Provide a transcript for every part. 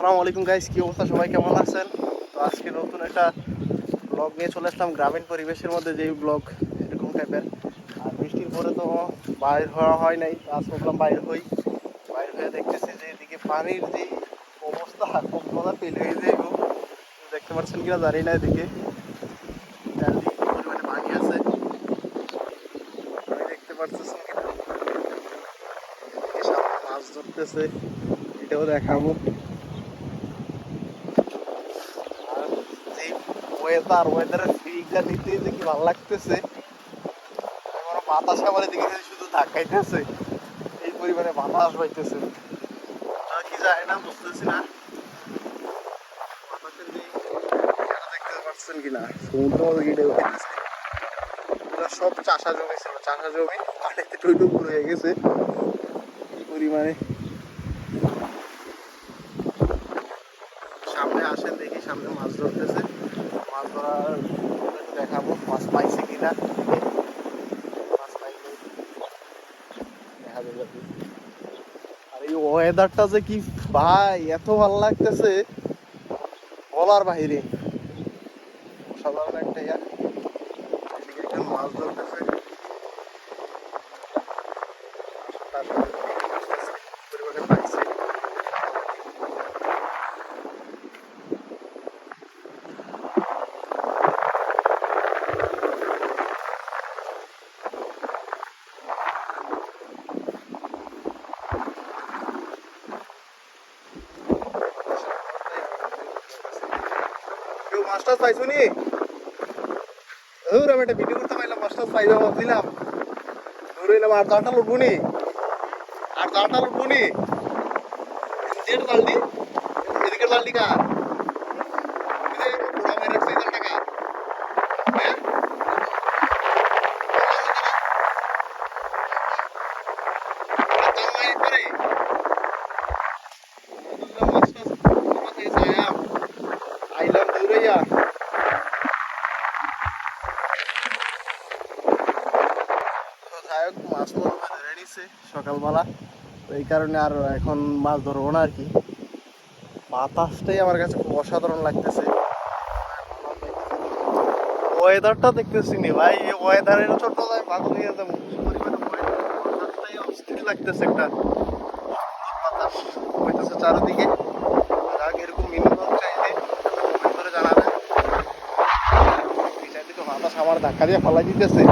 আসসালামু আলাইকুম গাইস কি অবস্থা? সবাই কেমন আছেন? তো আজকে নতুন একটা ব্লগ নিয়ে চলে আসলাম। গ্রামীণ পরিবেশের মধ্যে যেই ব্লগ এরকম টাইপের আর বৃষ্টির পরে তো বাইর হওয়া হয় নাই। আজ ভাবলাম বাইর হই। বাইর হয়ে দেখতেছি যে এদিকে পানির যে অবস্থা মজা ফিল হয়ে গো। দেখতে পাচ্ছেন কিনা জানি না এদিকে। আছে। দেখতে সামনে মাছ ধরতেছে। এটাও দেখাবো আর যে লাগতেছে। বাতাস আমার এদিকে শুধু ধাক্কাইতেছে। এই পরিমাণে বাতাস কি যায় না, বুঝতেছি না। সব চাষা জমি ছিল, চাষা জমি পানিতে হয়ে গেছে। কি সামনে আসেন দেখি, সামনে মাছ ধরতেছে। দেখাবো মাছ পাইছে কিনা। আর এই ওয়েদারটা যে কি, ভাই, এত ভালো লাগতেছে। বলার বাহিরে। অসাধারণ একটা ইয়া। মাছ ধরতেছে। কেউ মাস্টার পাইছো নি আমি একটা ভিডিও করতে পাইলাম মাস্টার পাইবা ভাবছিলাম ধরে এলাম আর জালটা লুটবো নি আর জালটা লুটবো নি যেটা জালটি এদিকে জালটি কার হোক মাছ সকালবেলা এই কারণে আর এখন মাছ ধরবো না আর কি। বাতাসটাই আমার কাছে খুব অসাধারণ লাগতেছে। ওয়েদারটা দেখতেছি নি ভাই ওয়েদারের ছোট যায় পাগল হয়ে যাব। অস্থির লাগতেছে একটা। বাতাস হইতেছে চারিদিকে। যাক এরকম বিনোদন বাতাস আমার ধাক্কা দিয়ে ফলাই দিতেছে।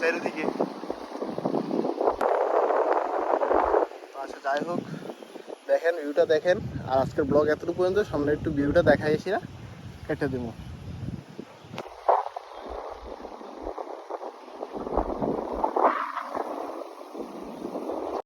চারিদিকে আচ্ছা যাই হোক, দেখেন ভিউটা দেখেন। আর আজকের ব্লগ এতটুকু পর্যন্ত, সামনে একটু ভিউটা দেখাইছি না কেটে দেবো।